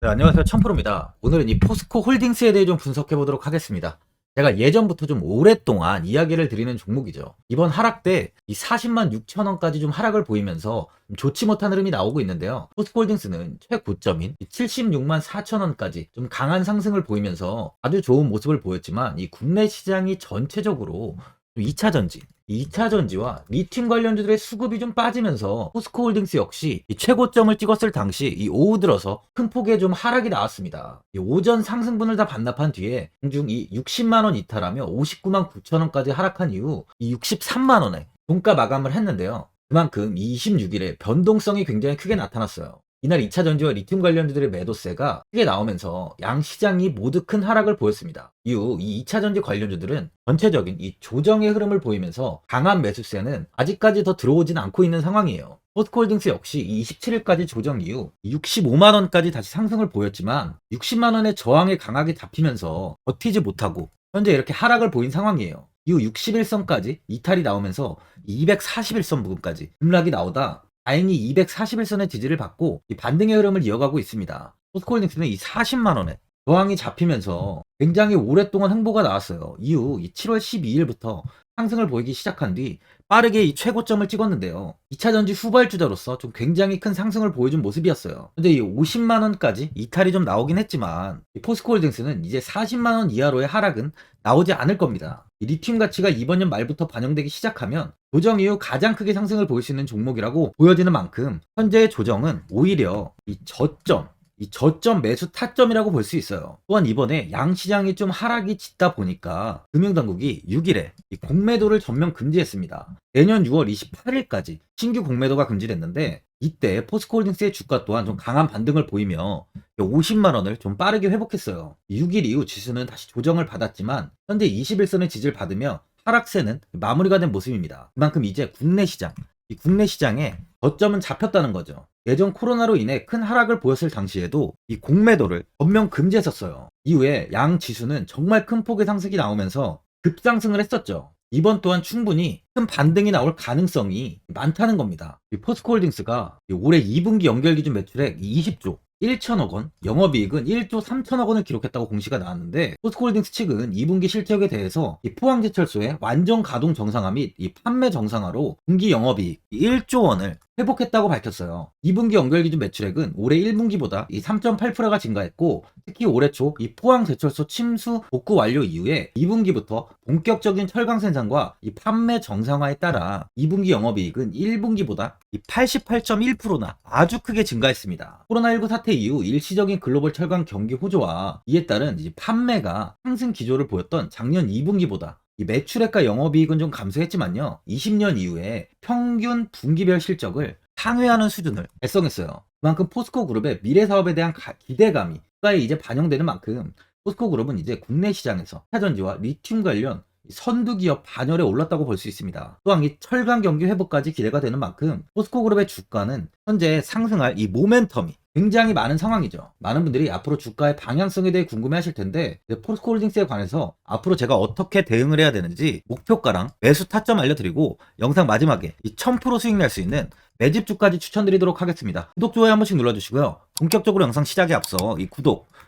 네, 안녕하세요. 천프로입니다. 오늘은 이 포스코 홀딩스에 대해 좀 분석해 보도록 하겠습니다. 제가 예전부터 좀 오랫동안 이야기를 드리는 종목이죠. 이번 하락 때 이 40만 6천 원까지 좀 하락을 보이면서 좀 좋지 못한 흐름이 나오고 있는데요. 포스코 홀딩스는 최고점인 76만 4천 원까지 좀 강한 상승을 보이면서 아주 좋은 모습을 보였지만 이 국내 시장이 전체적으로 2차 전지, 2차 전지와 리튬 관련주들의 수급이 좀 빠지면서 포스코 홀딩스 역시 이 최고점을 찍었을 당시 이 오후 들어서 큰 폭의 좀 하락이 나왔습니다. 이 오전 상승분을 다 반납한 뒤에 공중 이 60만 원 이탈하며 59만 9천 원까지 하락한 이후 이 63만 원에 종가 마감을 했는데요. 그만큼 이 26일에 변동성이 굉장히 크게 나타났어요. 이날 2차 전지와 리튬 관련주들의 매도세가 크게 나오면서 양 시장이 모두 큰 하락을 보였습니다. 이후 이 2차 전지 관련주들은 전체적인 이 조정의 흐름을 보이면서 강한 매수세는 아직까지 더 들어오진 않고 있는 상황이에요. 포스코홀딩스 역시 27일까지 조정 이후 65만 원까지 다시 상승을 보였지만 60만 원의 저항에 강하게 잡히면서 버티지 못하고 현재 이렇게 하락을 보인 상황이에요. 이후 61선까지 이탈이 나오면서 241선 부근까지 급락이 나오다 다행히 241선의 지지를 받고 이 반등의 흐름을 이어가고 있습니다. 포스코홀딩스는 이 40만원에 저항이 잡히면서 굉장히 오랫동안 행보가 나왔어요. 이후 이 7월 12일부터 상승을 보이기 시작한 뒤 빠르게 이 최고점을 찍었는데요. 2차 전지 후발주자로서 좀 굉장히 큰 상승을 보여준 모습이었어요. 근데 이 50만 원까지 이탈이 좀 나오긴 했지만 이 포스코홀딩스는 이제 40만 원 이하로의 하락은 나오지 않을 겁니다. 이 리튬 가치가 이번 년 말부터 반영되기 시작하면 조정 이후 가장 크게 상승을 보일 수 있는 종목이라고 보여지는 만큼 현재의 조정은 오히려 이 저점 이 저점 매수 타점이라고 볼 수 있어요. 또한 이번에 양시장이 좀 하락이 짙다 보니까 금융당국이 6일에 이 공매도를 전면 금지했습니다. 내년 6월 28일까지 신규 공매도가 금지됐는데 이때 포스코홀딩스의 주가 또한 좀 강한 반등을 보이며 50만 원을 좀 빠르게 회복했어요. 6일 이후 지수는 다시 조정을 받았지만 현재 21선의 지지를 받으며 하락세는 마무리가 된 모습입니다. 그만큼 이제 국내 시장, 이 국내 시장에 저점은 잡혔다는 거죠. 예전 코로나로 인해 큰 하락을 보였을 당시에도 이 공매도를 전면 금지했었어요. 이후에 양 지수는 정말 큰 폭의 상승이 나오면서 급상승을 했었죠. 이번 또한 충분히 큰 반등이 나올 가능성이 많다는 겁니다. 이 포스코홀딩스가 올해 2분기 연결 기준 매출액 20조 1천억 원, 영업이익은 1조 3천억 원을 기록했다고 공시가 나왔는데 포스코홀딩스 측은 2분기 실적에 대해서 이 포항제철소의 완전 가동 정상화 및 이 판매 정상화로 분기 영업이익 1조 원을 회복했다고 밝혔어요. 2분기 연결 기준 매출액은 올해 1분기보다 이 3.8%가 증가했고 특히 올해 초 이 포항 제철소 침수 복구 완료 이후에 2분기부터 본격적인 철강 생산과 이 판매 정상화에 따라 2분기 영업이익은 1분기보다 이 88.1%나 아주 크게 증가했습니다. 코로나19 사태 이후 일시적인 글로벌 철강 경기 호조와 이에 따른 이제 판매가 상승 기조를 보였던 작년 2분기보다 이 매출액과 영업이익은 좀 감소했지만요. 20년 이후에 평균 분기별 실적을 상회하는 수준을 달성했어요. 그만큼 포스코 그룹의 미래 사업에 대한 가- 기대감이 국가에 이제 반영되는 만큼 포스코 그룹은 이제 국내 시장에서 차전지와 리튬 관련 선두 기업 반열에 올랐다고 볼 수 있습니다. 또한 이 철강 경기 회복까지 기대가 되는 만큼 포스코 그룹의 주가는 현재 상승할 이 모멘텀이 굉장히 많은 상황이죠. 많은 분들이 앞으로 주가의 방향성에 대해 궁금해하실 텐데 네, 포스코 홀딩스에 관해서 앞으로 제가 어떻게 대응을 해야 되는지 목표가랑 매수 타점 알려드리고 영상 마지막에 이 1000% 수익 낼 수 있는 매집주까지 추천드리도록 하겠습니다. 구독, 좋아요 한 번씩 눌러주시고요. 본격적으로 영상 시작에 앞서 이 구독, 이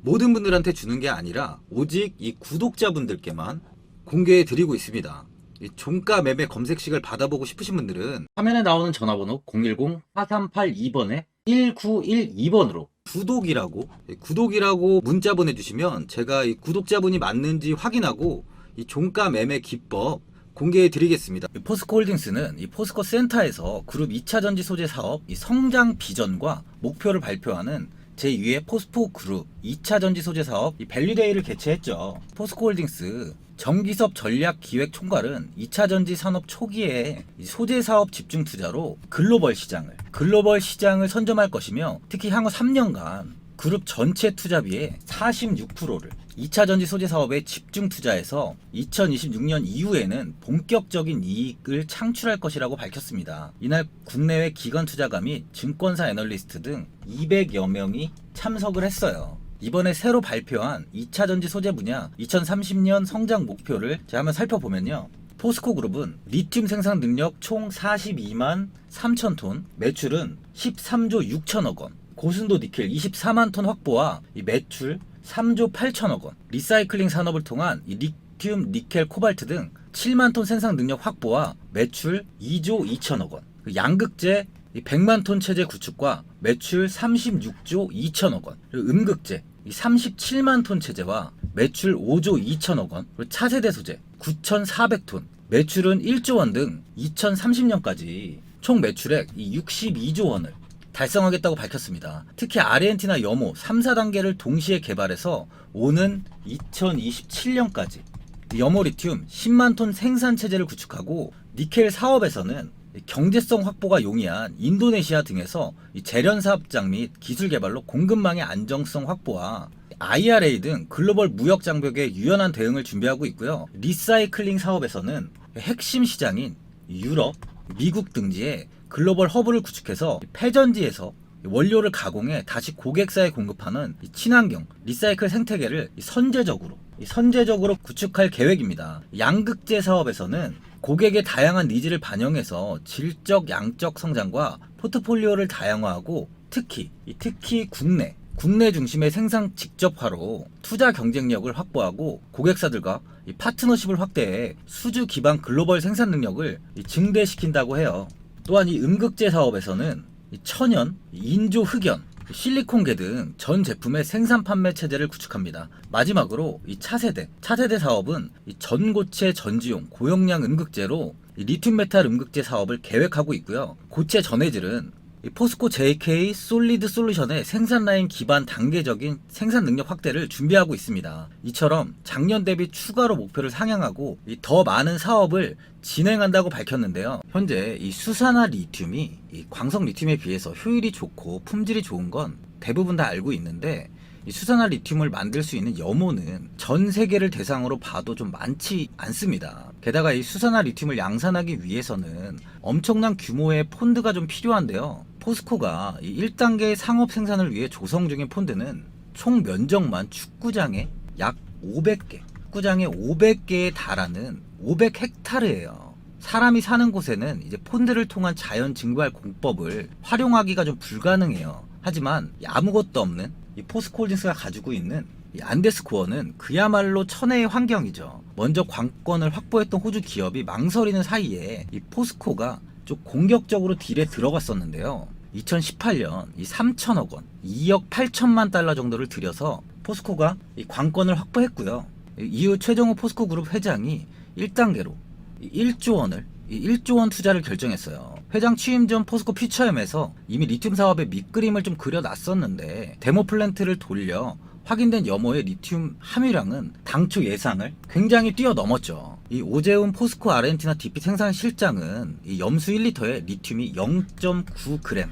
모든 분들한테 주는 게 아니라 오직 이 구독자분들께만 공개해 드리고 있습니다. 이 종가 매매 검색식을 받아보고 싶으신 분들은 화면에 나오는 전화번호 010-4382번에 1912번으로 구독이라고 예, 구독이라고 문자 보내주시면 제가 이 구독자분이 맞는지 확인하고 이 종가 매매 기법 공개해 드리겠습니다. 포스코 홀딩스는 이 포스코 센터에서 그룹 2차 전지 소재 사업 이 성장 비전과 목표를 발표하는 제2회 포스코 그룹 2차 전지 소재 사업 이 밸류데이를 개최했죠. 포스코 홀딩스 정기섭 전략 기획 총괄은 2차 전지 산업 초기에 이 소재 사업 집중 투자로 글로벌 시장을 글로벌 시장을 선점할 것이며 특히 향후 3년간 그룹 전체 투자비의 46%를 2차 전지 소재 사업에 집중 투자해서 2026년 이후에는 본격적인 이익을 창출할 것이라고 밝혔습니다. 이날 국내외 기관 투자가 및 증권사 애널리스트 등 200여 명이 참석을 했어요. 이번에 새로 발표한 2차 전지 소재 분야 2030년 성장 목표를 제가 한번 살펴보면요. 포스코 그룹은 리튬 생산 능력 총 42만 3천 톤, 매출은 13조 6천억 원, 고순도 니켈 24만 톤 확보와 이 매출 3조 8천억 원, 리사이클링 산업을 통한 이 리튬, 니켈, 코발트 등 7만 톤 생산 능력 확보와 매출 2조 2천억 원, 그 양극재 이 100만 톤 체제 구축과 매출 36조 2천억 원, 그리고 음극재. 이 37만 톤 체제와 매출 5조 2천억 원, 그리고 차세대 소재 9,400톤, 매출은 1조 원 등 2030년까지 총 매출액 이 62조 원을 달성하겠다고 밝혔습니다. 특히 아르헨티나 염호 3, 4단계를 동시에 개발해서 오는 2027년까지 염호 리튬 10만 톤 생산 체제를 구축하고 니켈 사업에서는 경제성 확보가 용이한 인도네시아 등에서 이 재련 사업장 및 기술 개발로 공급망의 안정성 확보와 IRA 등 글로벌 무역 장벽에 유연한 대응을 준비하고 있고요. 리사이클링 사업에서는 핵심 시장인 유럽, 미국 등지에 글로벌 허브를 구축해서 폐전지에서 원료를 가공해 다시 고객사에 공급하는 이 친환경 리사이클 생태계를 이 선제적으로 이 선제적으로 구축할 계획입니다. 양극재 사업에서는 고객의 다양한 니즈를 반영해서 질적 양적 성장과 포트폴리오를 다양화하고 특히 이 특히 국내 국내 중심의 생산 직접화로 투자 경쟁력을 확보하고 고객사들과 이 파트너십을 확대해 수주 기반 글로벌 생산 능력을 이 증대시킨다고 해요. 또한 이 음극재 사업에서는 이 천연, 이 인조 흑연, 실리콘계 등 전 제품의 생산 판매 체제를 구축합니다. 마지막으로 이 차세대, 차세대 사업은 이 전고체 전지용 고용량 음극재로 이 리튬 메탈 음극재 사업을 계획하고 있고요. 고체 전해질은 이 포스코 JK 솔리드 솔루션의 생산 라인 기반 단계적인 생산 능력 확대를 준비하고 있습니다. 이처럼 작년 대비 추가로 목표를 상향하고 이더 많은 사업을 진행한다고 밝혔는데요. 현재 이 수산화 리튬이 이 광석 리튬에 비해서 효율이 좋고 품질이 좋은 건 대부분 다 알고 있는데 이 수산화 리튬을 만들 수 있는 염호는 전 세계를 대상으로 봐도 좀 많지 않습니다. 게다가 이 수산화 리튬을 양산하기 위해서는 엄청난 규모의 폰드가 좀 필요한데요. 포스코가 이 1단계 상업 생산을 위해 조성 중인 폰드는 총 면적만 축구장에 약 500개, 축구장에 500개에 달하는 500헥타르예요. 사람이 사는 곳에는 이제 폰드를 통한 자연 증발 공법을 활용하기가 좀 불가능해요. 하지만 이 아무것도 없는 이 포스코홀딩스가 가지고 있는 이 안데스 코어는 그야말로 천혜의 환경이죠. 먼저 관건을 확보했던 호주 기업이 망설이는 사이에 이 포스코가 좀 공격적으로 딜에 들어갔었는데요. 2018년 이 3천억 원, 2억 8천만 달러 정도를 들여서 포스코가 이 관건을 확보했고요. 이- 이후 최정호 포스코 그룹 회장이 1단계로 1조 원을 이 1조 원 투자를 결정했어요. 회장 취임 전 포스코 퓨처엠에서 이미 리튬 사업의 밑그림을 좀 그려놨었는데 데모 플랜트를 돌려 확인된 염호의 리튬 함유량은 당초 예상을 굉장히 뛰어넘었죠. 이 오재훈 포스코 아르헨티나 DP 생산 실장은 이 염수 1리터에 리튬이 0.9g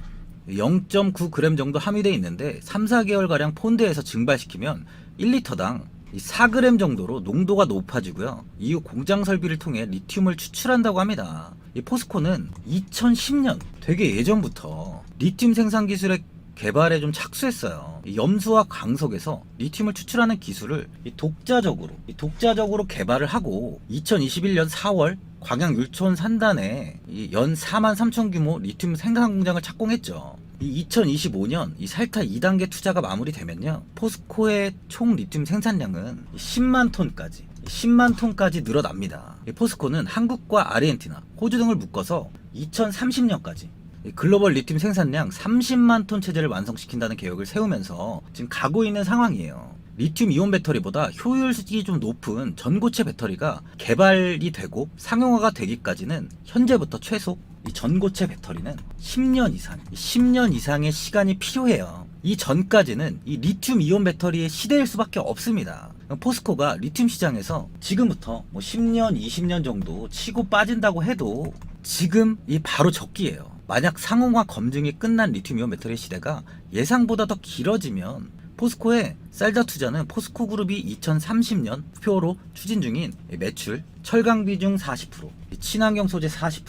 0.9g 정도 함유되어 있는데 3, 4개월가량 폰드에서 증발시키면 1리터당 4g 정도로 농도가 높아지고요. 이후 공장 설비를 통해 리튬을 추출한다고 합니다. 이 포스코는 2010년 되게 예전부터 리튬 생산 기술의 개발에 좀 착수했어요. 이 염수와 강석에서 리튬을 추출하는 기술을 이 독자적으로 이 독자적으로 개발을 하고 2021년 4월 광양 율촌 산단에 이연 4만 3천 규모 리튬 생산 공장을 착공했죠. 이 2025년 이 살타 2단계 투자가 마무리되면요. 포스코의 총 리튬 생산량은 10만 톤까지 10만 톤까지 늘어납니다. 이 포스코는 한국과 아르헨티나, 호주 등을 묶어서 2030년까지 글로벌 리튬 생산량 30만 톤 체제를 완성시킨다는 계획을 세우면서 지금 가고 있는 상황이에요. 리튬 이온 배터리보다 효율이 좀 높은 전고체 배터리가 개발이 되고 상용화가 되기까지는 현재부터 최소 이 전고체 배터리는 10년 이상, 10년 이상의 시간이 필요해요. 이 전까지는 이 리튬 이온 배터리의 시대일 수밖에 없습니다. 포스코가 리튬 시장에서 지금부터 뭐 10년, 20년 정도 치고 빠진다고 해도 지금 이 바로 적기예요. 만약 상용화 검증이 끝난 리튬 이온 배터리 시대가 예상보다 더 길어지면 포스코의 쌀자 투자는 포스코 그룹이 2030년 표로 추진 중인 매출, 철강 비중 40%, 친환경 소재 40%,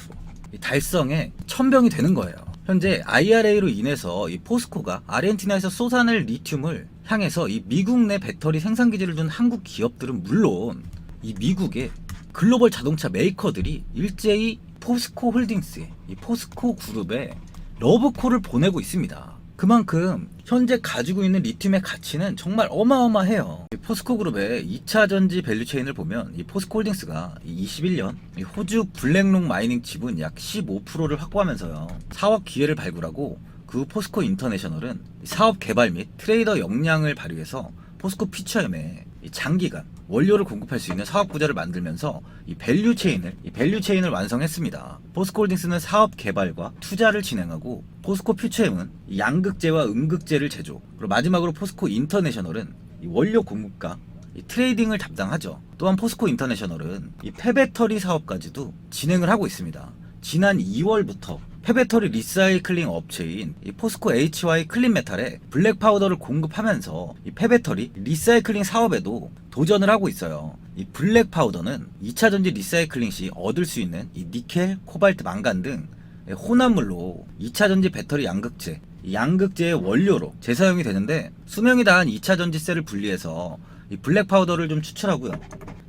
달성에 천병이 되는 거예요. 현재 IRA로 인해서 이 포스코가 아르헨티나에서 쏟아낼 리튬을 향해서 이 미국 내 배터리 생산 기지를 둔 한국 기업들은 물론 이 미국의 글로벌 자동차 메이커들이 일제히 포스코 홀딩스에 이 포스코 그룹에 러브콜을 보내고 있습니다. 그만큼 현재 가지고 있는 리튬의 가치는 정말 어마어마해요. 이 포스코 그룹의 2차 전지 밸류체인을 보면 이 포스코 홀딩스가 21년 이 호주 블랙록 마이닝 지분 약 15%를 확보하면서요. 사업 기회를 발굴하고 그후 포스코 인터내셔널은 이 사업 개발 및 트레이더 역량을 발휘해서 포스코 퓨처엠에 이 장기간 원료를 공급할 수 있는 사업 구조를 만들면서 이 밸류 체인을 이 밸류 체인을 완성했습니다. 포스코홀딩스는 사업 개발과 투자를 진행하고 포스코 퓨처엠은 이 양극재와 음극재를 제조. 그리고 마지막으로 포스코 인터내셔널은 이 원료 공급과 이 트레이딩을 담당하죠. 또한 포스코 인터내셔널은 이 폐배터리 사업까지도 진행을 하고 있습니다. 지난 2월부터 폐배터리 리사이클링 업체인 이 포스코 HY 클린메탈에 블랙 파우더를 공급하면서 이 폐배터리 리사이클링 사업에도 도전을 하고 있어요. 이 블랙 파우더는 2차 전지 리사이클링 시 얻을 수 있는 이 니켈, 코발트, 망간 등 혼합물로 2차 전지 배터리 양극재, 이 양극재의 원료로 재사용이 되는데 수명이 다한 2차 전지셀을 분리해서 이 블랙 파우더를 좀 추출하고요.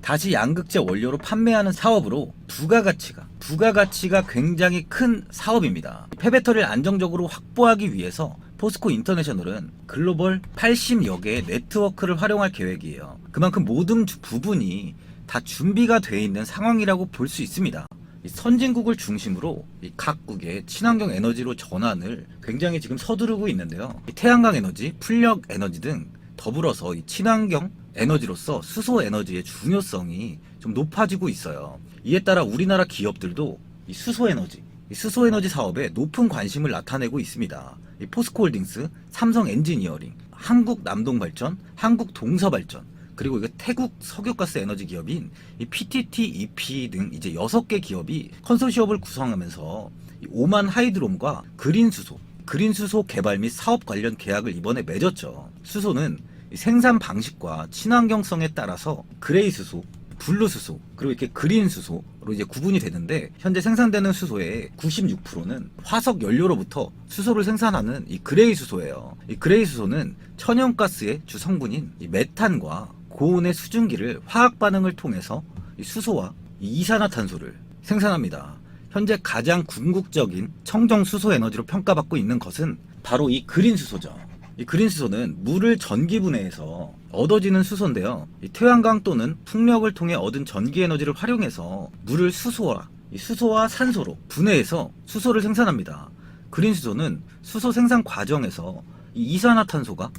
다시 양극재 원료로 판매하는 사업으로 부가가치가 부가가치가 굉장히 큰 사업입니다. 폐배터리를 안정적으로 확보하기 위해서 포스코 인터내셔널은 글로벌 80여 개의 네트워크를 활용할 계획이에요. 그만큼 모든 주- 부분이 다 준비가 되어 있는 상황이라고 볼 수 있습니다. 이 선진국을 중심으로 이 각국의 친환경 에너지로 전환을 굉장히 지금 서두르고 있는데요. 이 태양광 에너지, 풍력 에너지 등 더불어서 이 친환경 에너지로서 수소 에너지의 중요성이 좀 높아지고 있어요. 이에 따라 우리나라 기업들도 이 수소 에너지, 이 수소 에너지 사업에 높은 관심을 나타내고 있습니다. 이 포스코홀딩스, 삼성 엔지니어링, 한국 남동발전, 한국 동서발전, 그리고 이거 태국 석유가스 에너지 기업인 이 PTT, EP 등 이제 6개 기업이 컨소시엄을 구성하면서 이 오만 하이드롬과 그린 수소, 그린 수소 개발 및 사업 관련 계약을 이번에 맺었죠. 수소는 이 생산 방식과 친환경성에 따라서 그레이 수소, 블루 수소, 그리고 이렇게 그린 수소 로 이제 구분이 되는데 현재 생산되는 수소의 96%는 화석 연료로부터 수소를 생산하는 이 그레이 수소예요. 이 그레이 수소는 천연가스의 주 성분인 이 메탄과 고온의 수증기를 화학 반응을 통해서 이 수소와 이 이산화탄소를 생산합니다. 현재 가장 궁극적인 청정 수소 에너지로 평가받고 있는 것은 바로 이 그린 수소죠. 이 그린 수소는 물을 전기 분해해서 얻어지는 수소인데요. 이 태양광 또는 풍력을 통해 얻은 전기 에너지를 활용해서 물을 수소와 이 수소와 산소로 분해해서 수소를 생산합니다. 그린 수소는 수소 생산 과정에서 이 이산화탄소가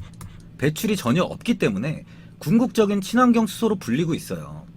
배출이 전혀 없기 때문에 궁극적인 친환경 수소로 불리고 있어요.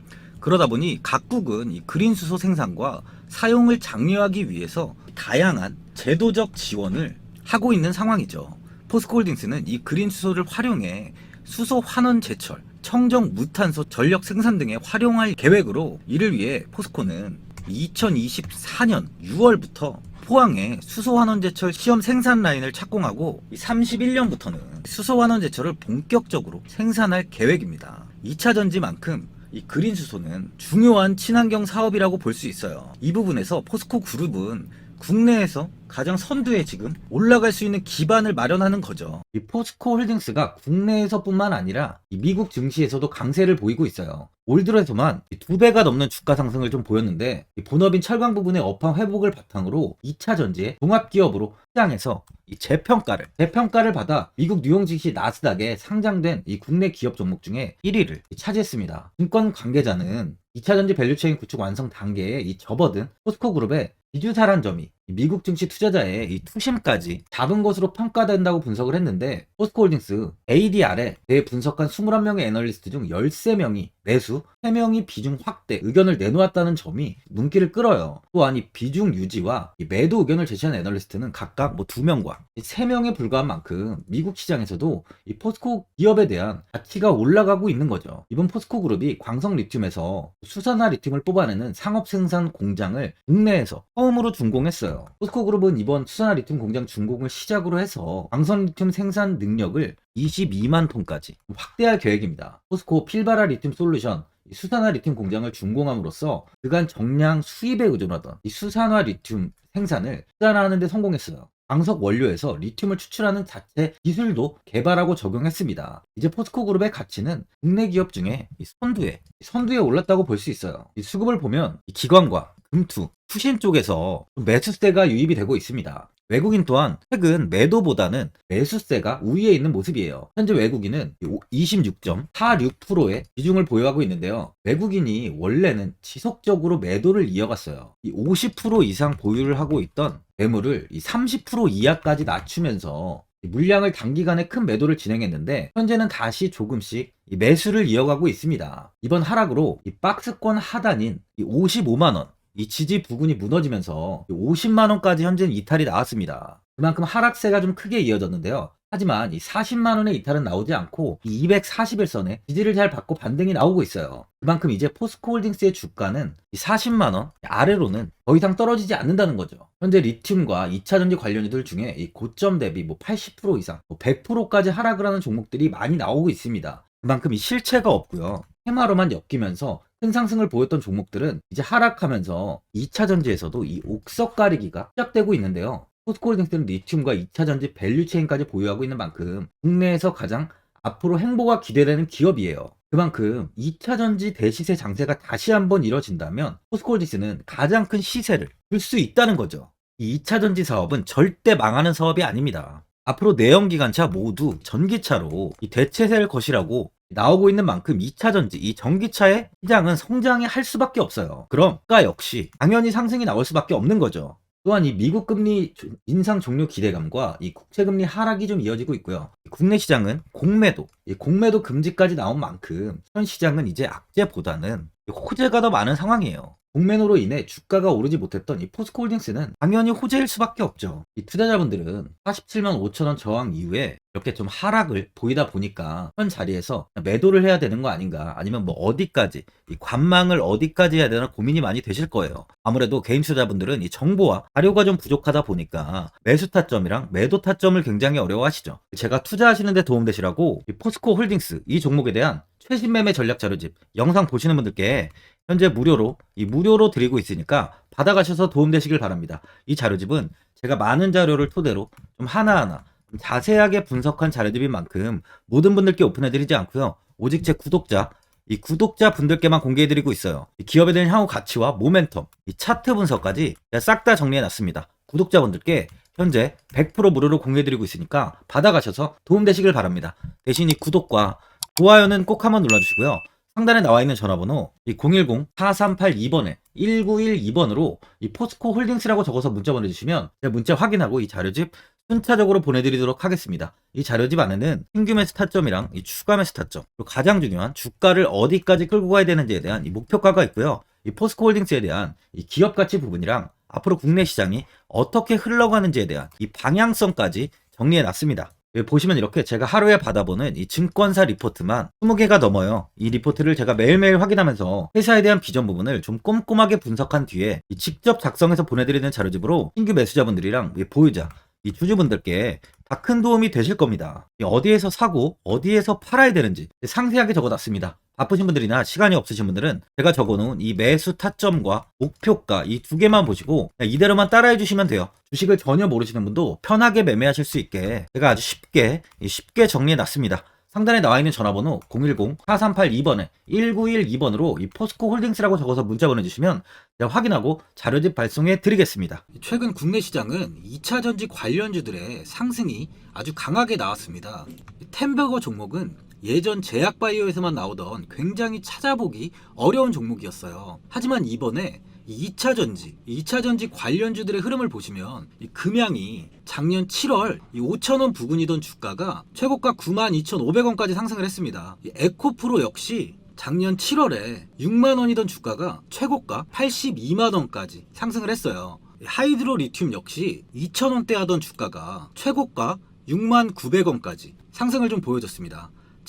그러다 보니 각국은 이 그린 수소 생산과 사용을 장려하기 위해서 다양한 제도적 지원을 하고 있는 상황이죠. 포스코홀딩스는 이 그린 수소를 활용해 수소 환원 제철, 청정 무탄소 전력 생산 등에 활용할 계획으로 이를 위해 포스코는 2024년 6월부터 포항에 수소 환원 제철 시험 생산 라인을 착공하고 31년부터는 수소 환원 제철을 본격적으로 생산할 계획입니다. 2차 전지만큼 이 그린 수소는 중요한 친환경 사업이라고 볼 수 있어요. 이 부분에서 포스코 그룹은 국내에서 가장 선두에 지금 올라갈 수 있는 기반을 마련하는 거죠. 이 포스코 홀딩스가 국내에서뿐만 아니라 이 미국 증시에서도 강세를 보이고 있어요. 올 들어서만 이두 배가 넘는 주가 상승을 좀 보였는데 이 본업인 철강 부분의 업황 회복을 바탕으로 2차 전지의 종합기업으로 시장에서 이 재평가를 재평가를 받아 미국 뉴욕 증시 나스닥에 상장된 이 국내 기업 종목 중에 1위를 차지했습니다. 증권 관계자는 2차 전지 밸류체인 구축 완성 단계에 이 접어든 포스코 그룹의 비주사란 점이 이 미국 증시 투자자의 이 투심까지 잡은 것으로 평가된다고 분석을 했는데 포스코홀딩스 ADR에 대해 분석한 21명의 애널리스트 중 13명이 매수, 3명이 비중 확대 의견을 내놓았다는 점이 눈길을 끌어요. 또한 이 비중 유지와 이 매도 의견을 제시한 애널리스트는 각각 뭐 2명과 3명에 불과한 만큼 미국 시장에서도 이 포스코 기업에 대한 가치가 올라가고 있는 거죠. 이번 포스코 그룹이 광석 리튬에서 수산화 리튬을 뽑아내는 상업 생산 공장을 국내에서 처음으로 준공했어요. 포스코 그룹은 이번 수산화 리튬 공장 준공을 시작으로 해서 광선 리튬 생산 능력을 22만 톤까지 확대할 계획입니다. 포스코 필바라 리튬 솔루션 이 수산화 리튬 공장을 준공함으로써 그간 정량 수입에 의존하던 이 수산화 리튬 생산을 수산화하는 데 성공했어요. 광석 원료에서 리튬을 추출하는 자체 기술도 개발하고 적용했습니다. 이제 포스코 그룹의 가치는 국내 기업 중에 이 선두에 선두에 올랐다고 볼 수 있어요. 이 수급을 보면 이 기관과 금투, 투신 쪽에서 매수세가 유입이 되고 있습니다. 외국인 또한 최근 매도보다는 매수세가 우위에 있는 모습이에요. 현재 외국인은 26.46%의 비중을 보유하고 있는데요. 외국인이 원래는 지속적으로 매도를 이어갔어요. 이50% 이상 보유를 하고 있던 매물을 이30% 이하까지 낮추면서 이 물량을 단기간에 큰 매도를 진행했는데 현재는 다시 조금씩 이 매수를 이어가고 있습니다. 이번 하락으로 이 박스권 하단인 이 55만 원, 이 지지 부근이 무너지면서 50만 원까지 현재는 이탈이 나왔습니다. 그만큼 하락세가 좀 크게 이어졌는데요. 하지만 이 40만 원의 이탈은 나오지 않고 이 241선에 지지를 잘 받고 반등이 나오고 있어요. 그만큼 이제 포스코홀딩스의 주가는 이 40만 원 아래로는 더 이상 떨어지지 않는다는 거죠. 현재 리튬과 2차 전지 관련주들 중에 이 고점 대비 뭐 80% 이상, 뭐 100%까지 하락을 하는 종목들이 많이 나오고 있습니다. 그만큼 이 실체가 없고요. 테마로만 엮이면서 큰 상승을 보였던 종목들은 이제 하락하면서 2차 전지에서도 이 옥석 가리기가 시작되고 있는데요. 포스코홀딩스는 리튬과 2차 전지 밸류체인까지 보유하고 있는 만큼 국내에서 가장 앞으로 행보가 기대되는 기업이에요. 그만큼 2차 전지 대시세 장세가 다시 한번 이뤄진다면 포스코홀딩스는 가장 큰 시세를 줄 수 있다는 거죠. 이 2차 전지 사업은 절대 망하는 사업이 아닙니다. 앞으로 내연기관차 모두 전기차로 이 대체세를 거시라고 나오고 있는 만큼 2차 전지, 이 전기차의 시장은 성장이 할 수밖에 없어요. 그럼 가 역시 당연히 상승이 나올 수밖에 없는 거죠. 또한 이 미국 금리 조- 인상 종료 기대감과 이 국채 금리 하락이 좀 이어지고 있고요. 국내 시장은 공매도, 이 공매도 금지까지 나온 만큼 현 시장은 이제 악재보다는 호재가 더 많은 상황이에요. 공매도로 인해 주가가 오르지 못했던 이 포스코홀딩스는 당연히 호재일 수밖에 없죠. 이 투자자분들은 47만 5천 원 저항 이후에 이렇게 좀 하락을 보이다 보니까 현 자리에서 매도를 해야 되는 거 아닌가 아니면 뭐 어디까지 이 관망을 어디까지 해야 되나 고민이 많이 되실 거예요. 아무래도 개인 투자자분들은 이 정보와 자료가 좀 부족하다 보니까 매수 타점이랑 매도 타점을 굉장히 어려워하시죠. 제가 투자하시는데 도움되시라고 이 포스코 홀딩스 이 종목에 대한 최신 매매 전략 자료집 영상 보시는 분들께 현재 무료로 이 무료로 드리고 있으니까 받아가셔서 도움되시길 바랍니다. 이 자료집은 제가 많은 자료를 토대로 좀 하나하나 좀 자세하게 분석한 자료집인 만큼 모든 분들께 오픈해드리지 않고요. 오직 제 구독자 이 구독자 분들께만 공개해드리고 있어요. 이 기업에 대한 향후 가치와 모멘텀, 이 차트 분석까지 싹 다 정리해놨습니다. 구독자분들께 현재 100% 무료로 공개해드리고 있으니까 받아가셔서 도움되시길 바랍니다. 대신 이 구독과 좋아요는 꼭 한번 눌러주시고요. 상단에 나와 있는 전화번호 010-4382번에 1912번으로 이 포스코 홀딩스라고 적어서 문자 보내주시면 문자 확인하고 이 자료집 순차적으로 보내드리도록 하겠습니다. 이 자료집 안에는 신규 매수 타점이랑 이 추가 매수 타점, 그리고 가장 중요한 주가를 어디까지 끌고 가야 되는지에 대한 이 목표가가 있고요. 이 포스코 홀딩스에 대한 이 기업 가치 부분이랑 앞으로 국내 시장이 어떻게 흘러가는지에 대한 이 방향성까지 정리해 놨습니다. 여기 보시면 이렇게 제가 하루에 받아보는 이 증권사 리포트만 20개가 넘어요. 이 리포트를 제가 매일매일 확인하면서 회사에 대한 비전 부분을 좀 꼼꼼하게 분석한 뒤에 이 직접 작성해서 보내드리는 자료집으로 신규 매수자분들이랑 이 보유자, 이 주주분들께 다 큰 도움이 되실 겁니다. 이 어디에서 사고 어디에서 팔아야 되는지 상세하게 적어놨습니다. 바쁘신 분들이나 시간이 없으신 분들은 제가 적어놓은 이 매수 타점과 목표가 이 두 개만 보시고 이대로만 따라해 주시면 돼요. 주식을 전혀 모르시는 분도 편하게 매매하실 수 있게 제가 아주 쉽게 이 쉽게 정리해 놨습니다. 상단에 나와 있는 전화번호 010-4382번에 1912번으로 이 포스코 홀딩스라고 적어서 문자 보내주시면 제가 확인하고 자료집 발송해 드리겠습니다. 최근 국내 시장은 2차 전지 관련주들의 상승이 아주 강하게 나왔습니다. 템버거 종목은 예전 제약바이오에서만 나오던 굉장히 찾아보기 어려운 종목이었어요. 하지만 이번에 2차 전지, 2차 전지 관련주들의 흐름을 보시면 이 금양이 작년 7월 이 5천원 부근이던 주가가 최고가 92,500원까지 상승을 했습니다. 이 에코프로 역시 작년 7월에 6만 원이던 주가가 최고가 82만 원까지 상승을 했어요. 하이드로 리튬 역시 2,000원대 하던 주가가 최고가 6만 900원까지 상승을 좀 보여줬습니다.